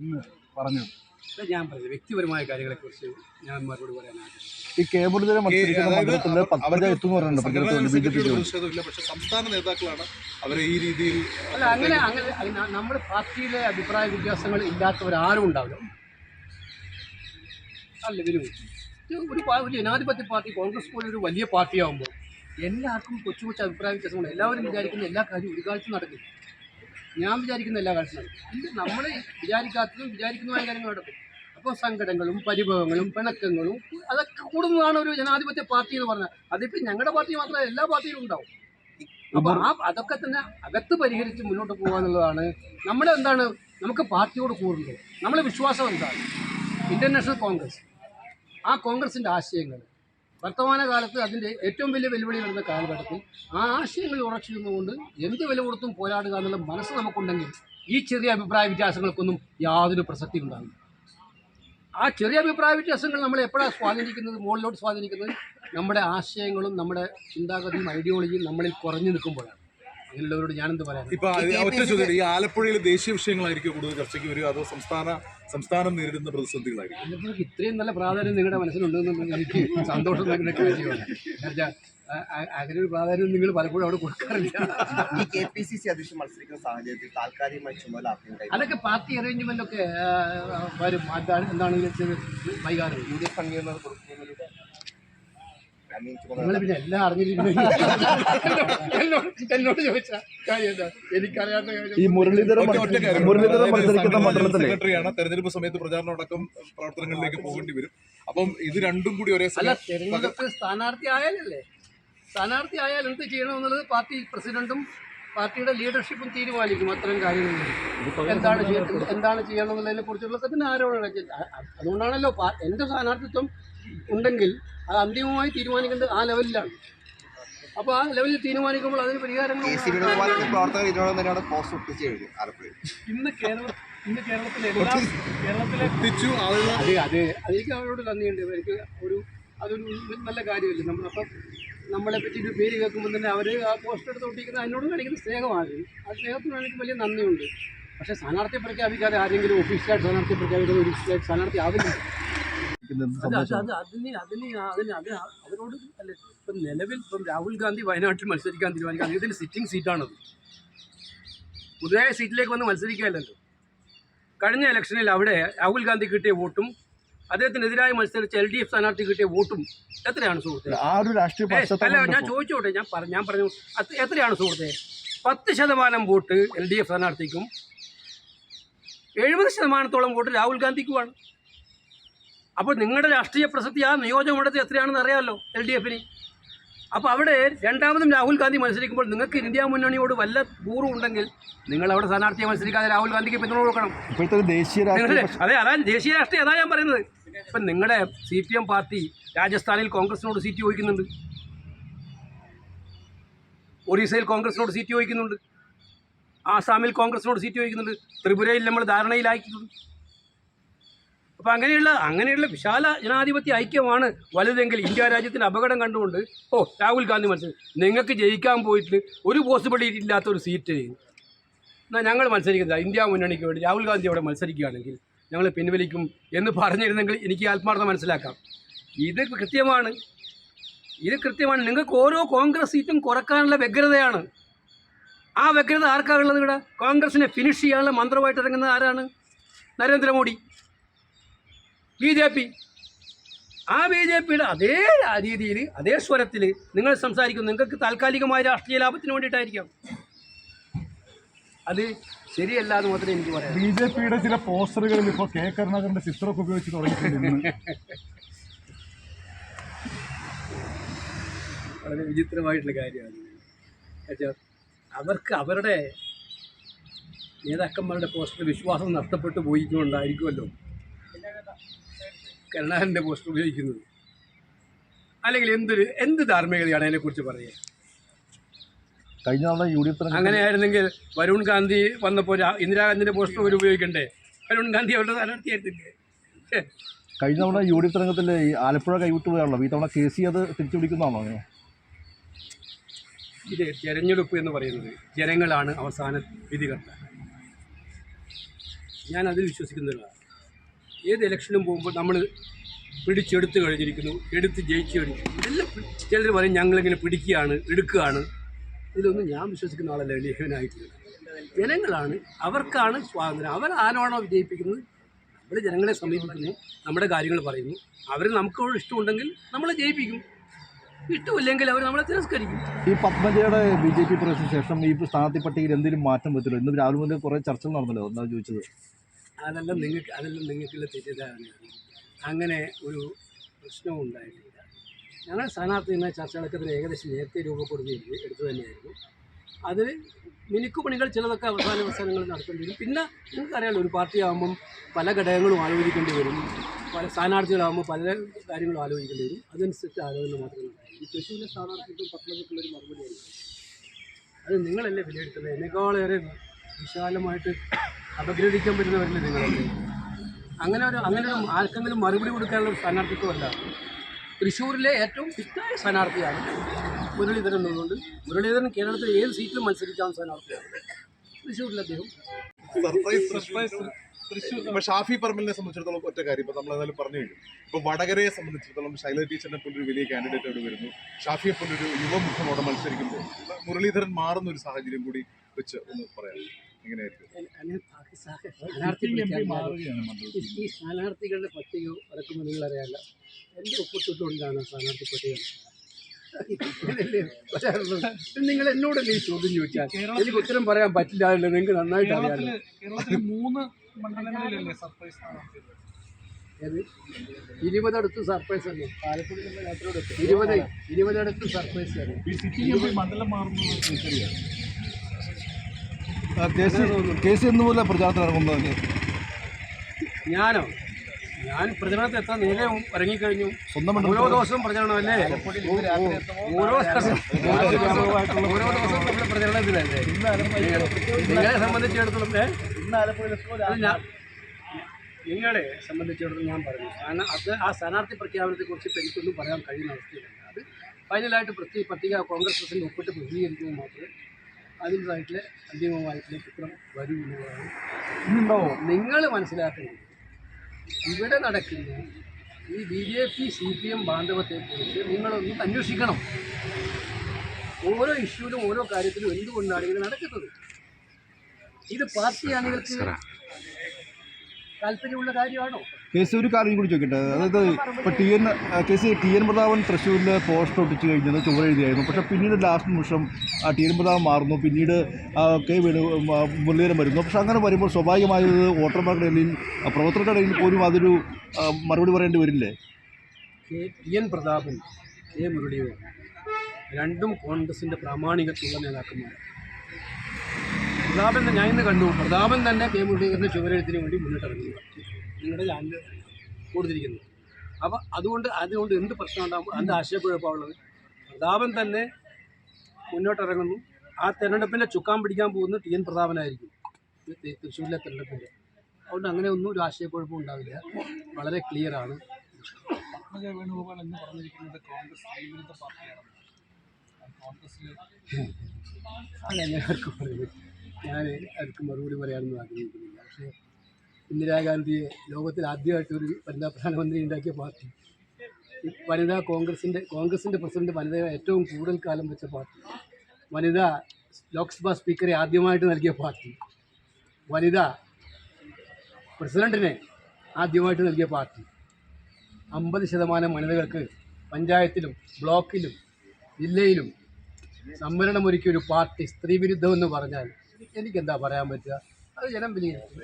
എന്ന് പറഞ്ഞു ഞാൻ പറഞ്ഞത് വ്യക്തിപരമായ കാര്യങ്ങളെക്കുറിച്ച് ഞാൻ മറുപടി പറയാൻ ഈ കെ മുരളീധരൻ മണ്ഡലത്തിൽ പത്മജ എത്തുമെന്ന് പറയുന്നുണ്ട് സംഘടനാ പഞ്ചായത്ത് ബി ജെ പ്രതിഷേധമില്ല പക്ഷെ സംസ്ഥാന നേതാക്കളാണ് അവരെ ഈ രീതിയിൽ അല്ല അങ്ങനെ അങ്ങനെ നമ്മുടെ പാർട്ടിയിലെ അഭിപ്രായ വ്യത്യാസങ്ങൾ ഇല്ലാത്തവരാരും ഉണ്ടാവില്ല. അല്ല വരൂ ഒരു ഒരു ജനാധിപത്യ പാർട്ടി കോൺഗ്രസ് പോലെ ഒരു വലിയ പാർട്ടിയാകുമ്പോൾ എല്ലാവർക്കും കൊച്ചു കൊച്ചു അഭിപ്രായ വ്യത്യാസങ്ങൾ എല്ലാവരും വിചാരിക്കുന്ന എല്ലാ കാര്യവും ഒരു കാലത്തും നടക്കും ഞാൻ വിചാരിക്കുന്ന എല്ലാ കാര്യങ്ങളും. നമ്മൾ വിചാരിക്കാത്തതും വിചാരിക്കുന്നതുമായ കാര്യങ്ങൾ നടക്കും. അപ്പോൾ സങ്കടങ്ങളും പരിഭവങ്ങളും പിണക്കങ്ങളും അതൊക്കെ കൂടുന്നതാണ് ഒരു ജനാധിപത്യ പാർട്ടി എന്ന് പറഞ്ഞാൽ. അതിപ്പോൾ ഞങ്ങളുടെ പാർട്ടി മാത്രമല്ല എല്ലാ പാർട്ടിയിലും ഉണ്ടാവും. അപ്പോൾ ആ അതൊക്കെ തന്നെ അകത്ത് പരിഹരിച്ച് മുന്നോട്ട് പോകുക എന്നുള്ളതാണ് നമ്മുടെ എന്താണ് നമുക്ക് പാർട്ടിയോട് കൂടുന്നത് നമ്മളെ വിശ്വാസം എന്താണ്? International congress. ആ കോൺഗ്രസിന്റെ ആശയങ്ങൾ. വർത്തമാന കാലത്ത് അതിന്റെ ഏറ്റവും വലിയ വെല്ലുവിളി വരുന്ന കാലഘട്ടത്തിൽ ആ ആശയങ്ങൾ ഉറച്ചു നിന്നുകൊണ്ട് എന്ത് വില കൊടുത്തും പോരാടുക എന്നുള്ള മനസ്സ് നമുക്കുണ്ടെങ്കിൽ ഈ ചെറിയ അഭിപ്രായ വ്യത്യാസങ്ങൾക്കൊന്നും യാതൊരു പ്രസക്തി ഉണ്ടാകില്ല ആ ചെറിയ അഭിപ്രായ വ്യത്യാസങ്ങൾ നമ്മളെ എപ്പോഴാണ് സ്വാധീനിക്കുന്നത് മുകളിലോട്ട് സ്വാധീനിക്കുന്നത്? നമ്മുടെ ആശയങ്ങളും നമ്മുടെ ചിന്താഗതിയും ഐഡിയോളജിയും നമ്മളിൽ കുറഞ്ഞു നിൽക്കുമ്പോഴാണ്. അങ്ങനെയുള്ളവരോട് ഞാനെന്ത് പറയാം ഇപ്പൊ ഒറ്റ ചോദ്യം ഈ ആലപ്പുഴയിൽ ദേശീയ വിഷയങ്ങളായിരിക്കും കൂടുതൽ ചർച്ചയ്ക്ക് വരിക അതോ സംസ്ഥാന സംസ്ഥാനം നേരിടുന്ന പ്രതിസന്ധികളായിരിക്കും? നിങ്ങൾക്ക് ഇത്രയും നല്ല പ്രാധാന്യം നിങ്ങളുടെ മനസ്സിലുണ്ടെന്ന് എനിക്ക് സന്തോഷം നൽകുന്ന കാര്യമാണ്. അങ്ങനെ ഒരു പ്രാധാന്യം നിങ്ങൾ പലപ്പോഴും അവിടെ കൊടുക്കാറില്ല. ഈ കെ പി സി സി അധ്യക്ഷൻ മത്സരിക്കുന്ന സാഹചര്യത്തിൽ താൽക്കാലികമായി ചുമതല അതൊക്കെ പാർട്ടി അറേഞ്ച്മെന്റ് ഒക്കെ വരും. അതാണ് എന്താണ് വെച്ചത് വൈകാതെ. യു ഡി എഫ് അംഗീകരണം നിങ്ങൾ പിന്നെ എല്ലാം അറിഞ്ഞിരിക്കുന്നത് എന്നോട് എന്നോട് ചോദിച്ച കാര്യം എന്താ? എനിക്കറിയാത്ത കാര്യം ഈ മുരളീധരൻ മുരളീധരൻ മത്സരിക്കുന്ന മണ്ഡലത്തിലെ സെക്രട്ടറിയാണ്. തെരഞ്ഞെടുപ്പ് സമയത്ത് പ്രചാരണം അടക്കം പ്രവർത്തനങ്ങളിലേക്ക് പോകേണ്ടി വരും. അപ്പം ഇത് രണ്ടും കൂടി ഒരേ അല്ല തെരഞ്ഞെടുപ്പ് സ്ഥാനാർത്ഥി ആയാലല്ലേ? സ്ഥാനാർത്ഥി ആയാൽ എന്ത് ചെയ്യണമെന്നുള്ളത് പാർട്ടി പ്രസിഡന്റും പാർട്ടിയുടെ ലീഡർഷിപ്പും തീരുമാനിക്കും അത്തരം കാര്യങ്ങൾ. എന്താണ് എന്താണ് ചെയ്യണമെന്നതിനെ കുറിച്ചുള്ള തന്നെ ആരോപണം അതുകൊണ്ടാണല്ലോ എന്റെ സ്ഥാനാർത്ഥിത്വം ഉണ്ടെങ്കിൽ അത് അന്തിമമായി തീരുമാനിക്കേണ്ടത് ആ ലെവലിലാണ്. അപ്പോൾ ആ ലെവലിൽ തീരുമാനിക്കുമ്പോൾ അതിന് പരിഹാരങ്ങൾ ഇന്ന് കേരളം ഇന്ന് കേരളത്തിലെ എല്ലാ കേരളത്തിലെ അതെ അതെ എനിക്ക് അവരോട് നന്ദിയുണ്ട്. എനിക്ക് ഒരു അതൊരു നല്ല കാര്യമല്ലേ? നമ്മൾ അപ്പം നമ്മളെ പറ്റി ഒരു പേര് കേൾക്കുമ്പോൾ തന്നെ അവർ ആ പോസ്റ്റർ എടുത്ത് ഒട്ടിക്കുന്നത് അതിനോട് കാണിക്കുന്ന സ്നേഹമാണ്. ആ സ്നേഹത്തിന് എനിക്ക് വലിയ നന്ദിയുണ്ട്. പക്ഷേ സ്ഥാനാർത്ഥി പ്രഖ്യാപിക്കാതെ ആരെങ്കിലും ഒഫീഷ്യലായിട്ട് സ്ഥാനാർത്ഥി പ്രഖ്യാപിക്കാതെ ഒരു സ്ഥാനാർത്ഥി ആവില്ല. അത് അത് അത് അതിന് അതിന് അതിന് അത് അവരോട് അല്ല ഇപ്പം നിലവിൽ ഇപ്പം രാഹുൽ ഗാന്ധി വയനാട്ടിൽ മത്സരിക്കാൻ തീരുമാനിക്കുക അദ്ദേഹത്തിന്റെ സിറ്റിംഗ് സീറ്റാണത് പുതിയ സീറ്റിലേക്ക് വന്ന് മത്സരിക്കാമല്ലോ കഴിഞ്ഞ ഇലക്ഷനിൽ അവിടെ രാഹുൽ ഗാന്ധി കിട്ടിയ വോട്ടും അദ്ദേഹത്തിനെതിരായി മത്സരിച്ച എൽ ഡി എഫ് സ്ഥാനാർത്ഥി കിട്ടിയ വോട്ടും എത്രയാണ് സുഹൃത്തെ? ആ ഒരു രാഷ്ട്രീയ ഏ, അല്ല ഞാൻ ചോദിച്ചോട്ടെ ഞാൻ പറഞ്ഞു ഞാൻ പറഞ്ഞു എത്രയാണ് സുഹൃത്തെ? പത്ത് ശതമാനം വോട്ട് എൽ ഡി എഫ് സ്ഥാനാർത്ഥിക്കും എഴുപത് ശതമാനത്തോളം വോട്ട് രാഹുൽ ഗാന്ധിക്കുമാണ്. അപ്പോൾ നിങ്ങളുടെ രാഷ്ട്രീയ പ്രസക്തി ആ നിയോജക മണ്ഡലത്തിൽ എത്രയാണെന്ന് അറിയാമല്ലോ എൽ ഡി എഫിന്. അപ്പോൾ അവിടെ രണ്ടാമതും രാഹുൽ ഗാന്ധി മത്സരിക്കുമ്പോൾ നിങ്ങൾക്ക് ഇന്ത്യ മുന്നണിയോട് വല്ല കൂറും ഉണ്ടെങ്കിൽ നിങ്ങൾ അവിടെ സ്ഥാനാർത്ഥിയെ മത്സരിക്കാതെ രാഹുൽ ഗാന്ധിക്ക് പിന്തുണ കൊടുക്കണം. അതെ അതാ ദേശീയ രാഷ്ട്രീയം അതാ ഞാൻ പറയുന്നത്. ഇപ്പം നിങ്ങളുടെ സി പി എം പാർട്ടി രാജസ്ഥാനിൽ കോൺഗ്രസിനോട് സീറ്റ് ചോദിക്കുന്നുണ്ട്. ഒറീസയിൽ കോൺഗ്രസിനോട് സീറ്റ് ചോദിക്കുന്നുണ്ട്. ആസാമിൽ കോൺഗ്രസിനോട് സീറ്റ് ചോദിക്കുന്നുണ്ട്. ത്രിപുരയിൽ നമ്മൾ ധാരണയിലാക്കിയിട്ടുണ്ട്. അപ്പോൾ അങ്ങനെയുള്ള അങ്ങനെയുള്ള വിശാല ജനാധിപത്യ ഐക്യമാണ് വലുതെങ്കിൽ ഇന്ത്യ രാജ്യത്തിന് അപകടം കണ്ടുകൊണ്ട് ഓ രാഹുൽ ഗാന്ധി മത്സരം നിങ്ങൾക്ക് ജയിക്കാൻ പോയിട്ട് ഒരു പോസിബിലിറ്റി ഇല്ലാത്ത ഒരു സീറ്റ് എന്നാൽ ഞങ്ങൾ മത്സരിക്കുന്നില്ല. ഇന്ത്യ മുന്നണിക്ക് വേണ്ടി രാഹുൽ ഗാന്ധി അവിടെ മത്സരിക്കുകയാണെങ്കിൽ ഞങ്ങൾ പിൻവലിക്കും എന്ന് പറഞ്ഞിരുന്നെങ്കിൽ എനിക്ക് ആത്മാർത്ഥം മനസ്സിലാക്കാം. ഇത് കൃത്യമാണ്. ഇത് കൃത്യമാണ്. നിങ്ങൾക്ക് ഓരോ കോൺഗ്രസ് സീറ്റും കുറക്കാനുള്ള വ്യഗ്രതയാണ്. ആ വ്യഗ്രത ആർക്കാണുള്ളത് ഇവിടെ? കോൺഗ്രസിനെ ഫിനിഷ് ചെയ്യാനുള്ള മന്ത്രമായിട്ട് ഇറങ്ങുന്നത് ആരാണ്? നരേന്ദ്രമോദി. B J P. ആ ബി ജെ പിയുടെ അതേ രീതിയിൽ അതേ സ്വരത്തിൽ നിങ്ങൾ സംസാരിക്കുന്നു. നിങ്ങൾക്ക് താൽക്കാലികമായ രാഷ്ട്രീയ ലാഭത്തിന് വേണ്ടിയിട്ടായിരിക്കാം. അത് ശരിയല്ല എന്ന് മാത്രമേ എനിക്ക് പറയാം ബി ജെ പിയുടെ ചില പോസ്റ്ററുകളിൽ ഇപ്പോൾ കെ കരുണാകരന്റെ ചിത്രമൊക്കെ ഉപയോഗിച്ച് തുടങ്ങിയിട്ടുണ്ട് വളരെ വിചിത്രമായിട്ടുള്ള കാര്യമാണ്. അവർക്ക് അവരുടെ നേതാക്കന്മാരുടെ പോസ്റ്റർ വിശ്വാസം നഷ്ടപ്പെട്ടു പോയിക്കൊണ്ടായിരിക്കുമല്ലോ കരുണാകരന്റെ പോസ്റ്റർ ഉപയോഗിക്കുന്നത്. അല്ലെങ്കിൽ എന്തൊരു എന്ത് ധാർമ്മികതയാണ് അതിനെക്കുറിച്ച് പറയുക? കഴിഞ്ഞ തവണ യു ഡി എഫ് അങ്ങനെയായിരുന്നെങ്കിൽ വരുൺ ഗാന്ധി വന്നപ്പോൾ ഇന്ദിരാഗാന്ധിന്റെ ഇന്ദിരാഗാന്ധിന്റെ പോസ്റ്റർ അവർ ഉപയോഗിക്കണ്ടേ? വരുൺ ഗാന്ധി അവരുടെ സ്ഥാനാർത്ഥിയായിരുന്നില്ലേ? കഴിഞ്ഞ തവണ യു ഡി എഫ് രംഗത്തിൽ ഈ ആലപ്പുഴ കൈവിട്ട് പോയാണല്ലോ ഈ തവണ കെ സി അത് തിരിച്ചു പിടിക്കുന്നതാണോ ഇത് തെരഞ്ഞെടുപ്പ് എന്ന് പറയുന്നത് ജനങ്ങളാണ് അവസാന വിധികർത്ത. ഞാൻ അതിൽ വിശ്വസിക്കുന്നില്ല ഏത് ഇലക്ഷനും പോകുമ്പോൾ നമ്മൾ പിടിച്ചെടുത്ത് കഴിഞ്ഞിരിക്കുന്നു എടുത്ത് ജയിച്ചു കഴിഞ്ഞിരിക്കുന്നു. ഇതെല്ലാം ചിലർ പറയും ഞങ്ങളിങ്ങനെ പിടിക്കുകയാണ് എടുക്കുകയാണ്. ഇതിലൊന്നും ഞാൻ വിശ്വസിക്കുന്ന ആളല്ല ലേഖനായിട്ടില്ല ജനങ്ങളാണ്. അവർക്കാണ് സ്വാതന്ത്ര്യം. അവർ ആരാണോ വിജയിപ്പിക്കുന്നത്? നമ്മൾ ജനങ്ങളെ സമീപിക്കുന്നു നമ്മുടെ കാര്യങ്ങൾ പറയുന്നു. അവർ നമുക്കോട് ഇഷ്ടമുണ്ടെങ്കിൽ നമ്മളെ ജയിപ്പിക്കും. ഇഷ്ടമില്ലെങ്കിൽ അവർ നമ്മളെ തിരസ്കരിക്കും. ഈ പത്മജയുടെ ബി ജെ പി പ്രവേശന ശേഷം ഈ സ്ഥാനാർത്ഥി പട്ടികയിൽ എന്തെങ്കിലും മാറ്റം പറ്റില്ല ഇന്ന് രാവിലെ മുതൽ കുറേ ചർച്ചകൾ നടന്നല്ലോ എന്നാ ചോദിച്ചത്. അതെല്ലാം നിങ്ങൾക്ക് അതെല്ലാം നിങ്ങൾക്കുള്ള തെറ്റിദ്ധാരണയാണ്. അങ്ങനെ ഒരു പ്രശ്നവും ഉണ്ടായിട്ടില്ല. ഞങ്ങൾ സ്ഥാനാർത്ഥി എന്ന ചർച്ചകളൊക്കെ ഏകദേശം നേരത്തെ രൂപപ്പെടുകയും എടുത്തു തന്നെയായിരുന്നു. അതിൽ മിനുക്കുപണികൾ ചിലതൊക്കെ അവസാന അവസാനങ്ങൾ നടത്തേണ്ടി വരും. പിന്നെ നിങ്ങൾക്കറിയാമല്ലോ ഒരു പാർട്ടി ആകുമ്പം പല ഘടകങ്ങളും ആലോചിക്കേണ്ടി വരും. പല സ്ഥാനാർത്ഥികളാകുമ്പോൾ പല കാര്യങ്ങളും ആലോചിക്കേണ്ടി വരും. അതനുസരിച്ച് ആലോചന മാത്രമേ ഈ തൃശ്ശൂരിലെ സ്ഥാനാർത്ഥിക്കും മറുപടി മറുപടിയാണ് അത് നിങ്ങളല്ലേ വിലയിരുത്തുന്നത്? എന്നെക്കാളേറെ വിശാലമായിട്ട് അപഗ്രഥിക്കാൻ പറ്റുന്നവരല്ലേ നിങ്ങളല്ലേ അങ്ങനെ ഒരു അങ്ങനെ ഒരു ആർക്കെങ്കിലും മറുപടി കൊടുക്കാനുള്ള സ്ഥാനാർത്ഥിത്വമല്ല. തൃശ്ശൂരിലെ ഏറ്റവും ഫിറ്റായ സ്ഥാനാർത്ഥിയാണ് മുരളീധരൻ എന്നുകൊണ്ട് മുരളീധരൻ കേരളത്തിൽ ഏത് സീറ്റിലും മത്സരിക്കാവുന്ന സ്ഥാനാർത്ഥിയാണ്. തൃശ്ശൂരിൽ അദ്ദേഹം. ഇപ്പൊ ഷാഫി പറമ്പലിനെ സംബന്ധിച്ചിടത്തോളം ഒറ്റ കാര്യം. ഇപ്പൊ നമ്മൾ പറഞ്ഞു കഴിഞ്ഞു. ഇപ്പൊ വടകരയെ സംബന്ധിച്ചിടത്തോളം ശൈല ടീച്ചറിനെ പോലൊരു വലിയ കാൻഡിഡേറ്റ് അവിടെ വരുന്നു. ഷാഫിയെ പോലൊരു യുവമുഖമോടെ മത്സരിക്കുമ്പോൾ മുരളീധരൻ മാറുന്ന ഒരു സാഹചര്യം കൂടി വെച്ച് ഒന്ന് പറയാം. ഈ- സ്ഥാനാർത്ഥികളുടെ പട്ടിക ഇറക്കുമ്പോൾ നിങ്ങളറിയാല്ല. എന്റെ ഒപ്പിട്ടുകൊണ്ടാണ് സ്ഥാനാർത്ഥി പട്ടിക. നിങ്ങൾ എന്നോടല്ലേ ഈ ചോദ്യം ചോദിച്ചാൽ? എനിക്ക് ഉത്തരം പറയാൻ പറ്റില്ല നിങ്ങൾക്ക് നന്നായിട്ട് അറിയാമല്ലോ കേരളത്തിൽ മൂന്ന് മണ്ഡലങ്ങളിലല്ലേ സർപ്രൈസ് സ്ഥാനാർത്ഥി ഏത്? ഇരുപതടുത്ത് സർപ്രൈസ് തന്നെ ഇരുപത് ഇരുപതടുത്ത് സർപ്രൈസ് തന്നെ മണ്ഡലം മാറുന്നത് എന്ന് പോലെ പ്രചാരണത്തിന് ഇറങ്ങുന്നത് ഞാനോ? ഞാൻ പ്രചരണത്തിൽ എത്ര നേരം ഇറങ്ങിക്കഴിഞ്ഞു. സ്വന്തം ഓരോ ദിവസവും പ്രചരണമല്ലേ? ഓരോ ഓരോ ദിവസവും നമ്മുടെ പ്രചരണത്തിലല്ലേ നിങ്ങളെ സംബന്ധിച്ചിടത്തോളം നിങ്ങളെ സംബന്ധിച്ചിടത്തോളം ഞാൻ പറഞ്ഞു. കാരണം അത് ആ സ്ഥാനാർത്ഥി പ്രഖ്യാപനത്തെക്കുറിച്ച് കുറിച്ച് എനിക്കൊന്നും പറയാൻ കഴിയുന്ന അവസ്ഥയിലല്ല. അത് ഫൈനലായിട്ട് പ്രത്യേക പട്ടിക കോൺഗ്രസ് പ്രസിഡന്റ് ഒപ്പിട്ട് പ്രസിദ്ധീകരിക്കുമ്പോൾ മാത്രമേ അതിന്റെതായിട്ടുള്ള അന്തിമമായിട്ടുള്ള ചിത്രം വരൂ എന്നുള്ളതാണ് നിങ്ങൾ മനസ്സിലാക്കുന്നത് ഇവിടെ നടക്കുന്ന ഈ B J P C P M ബാന്ധവത്തെക്കുറിച്ച് നിങ്ങളൊന്ന് അന്വേഷിക്കണം. ഓരോ ഇഷ്യൂവിലും ഓരോ കാര്യത്തിലും എന്തുകൊണ്ടാണ് ഇങ്ങനെ നടക്കുന്നത്? ഇത് പാർട്ടി അണികൾക്ക് താല്പര്യമുള്ള കാര്യമാണോ? കേസ് ഒരു കാര്യം കൂടി ചോദിക്കട്ടെ? അതായത് ഇപ്പോൾ T N case T N Prathapan തൃശ്ശൂരിൽ പോസ്റ്റർ ഒട്ടിച്ച് കഴിഞ്ഞത് ചുവ എഴുതിയായിരുന്നു. പക്ഷേ പിന്നീട് ലാസ്റ്റ് നിമിഷം ടി എൻ പ്രതാപൻ മാറുന്നു. പിന്നീട് കെ വേണു മുരളീധരൻ വരുന്നു. പക്ഷെ അങ്ങനെ വരുമ്പോൾ സ്വാഭാവികമായത് വോട്ടർമാരുടെ ഇടയിൽ പ്രവർത്തകരുടെ ഇടയിൽ പോലും അതൊരു മറുപടി പറയേണ്ടി വരില്ലേ? T N Prathapan K Muraleedharan രണ്ടും കോൺഗ്രസിന്റെ പ്രാമാണികത്തുള്ള നേതാക്കന്മാർ പ്രതാപൻ ഞാൻ ഇന്ന് കണ്ടു. പ്രതാപൻ തന്നെ കെ മുരളീധരന്റെ ചുവരെഴുത്തിന് വേണ്ടി മുന്നിട്ടിറങ്ങുന്നു നിങ്ങളുടെ ചാനൽ കൊടുത്തിരിക്കുന്നത്. അപ്പോൾ അതുകൊണ്ട് അതുകൊണ്ട് എന്ത് പ്രശ്നം ഉണ്ടാകുമ്പോൾ എന്ത് ആശയക്കുഴപ്പമുള്ളത് പ്രതാപൻ തന്നെ മുന്നോട്ടിറങ്ങുന്നു. ആ തെരഞ്ഞെടുപ്പിന്റെ ചുക്കാൻ പിടിക്കാൻ പോകുന്ന ടി എൻ പ്രതാപനായിരിക്കും. തൃശ്ശൂരിലെ തെരഞ്ഞെടുപ്പിന്റെ അതുകൊണ്ട് അങ്ങനെ ഒന്നും ഒരു ആശയക്കുഴപ്പം ഉണ്ടാവില്ല. വളരെ ക്ലിയറാണ് വേണുഗോപാൽ എന്ന് പറഞ്ഞിരിക്കുന്നത് കോൺഗ്രസ് വിരുദ്ധ പാർട്ടിയാണ് ഞാൻ ആർക്കും പറയുന്നത് ഞാൻ ആർക്കും മറുപടി പറയാനൊന്നും ആഗ്രഹിക്കുന്നില്ല. പക്ഷേ ഇന്ദിരാഗാന്ധിയെ ലോകത്തിൽ ആദ്യമായിട്ട് ഒരു വനിതാ പ്രധാനമന്ത്രി ഉണ്ടാക്കിയ പാർട്ടി. വനിതാ കോൺഗ്രസിന്റെ കോൺഗ്രസിന്റെ പ്രസിഡന്റ് വനിതയെ ഏറ്റവും കൂടുതൽ കാലം വെച്ച പാർട്ടി. വനിതാ ലോക്സഭാ സ്പീക്കറെ ആദ്യമായിട്ട് നൽകിയ പാർട്ടി. വനിതാ പ്രസിഡന്റിനെ ആദ്യമായിട്ട് നൽകിയ പാർട്ടി. അമ്പത് ശതമാനം വനിതകൾക്ക് പഞ്ചായത്തിലും ബ്ലോക്കിലും ജില്ലയിലും സംവരണമൊരുക്കിയ ഒരു പാർട്ടി സ്ത്രീ വിരുദ്ധമെന്ന് പറഞ്ഞാൽ എനിക്കെന്താ പറയാൻ പറ്റുക? അത് ജനം വിലയിരുത്തും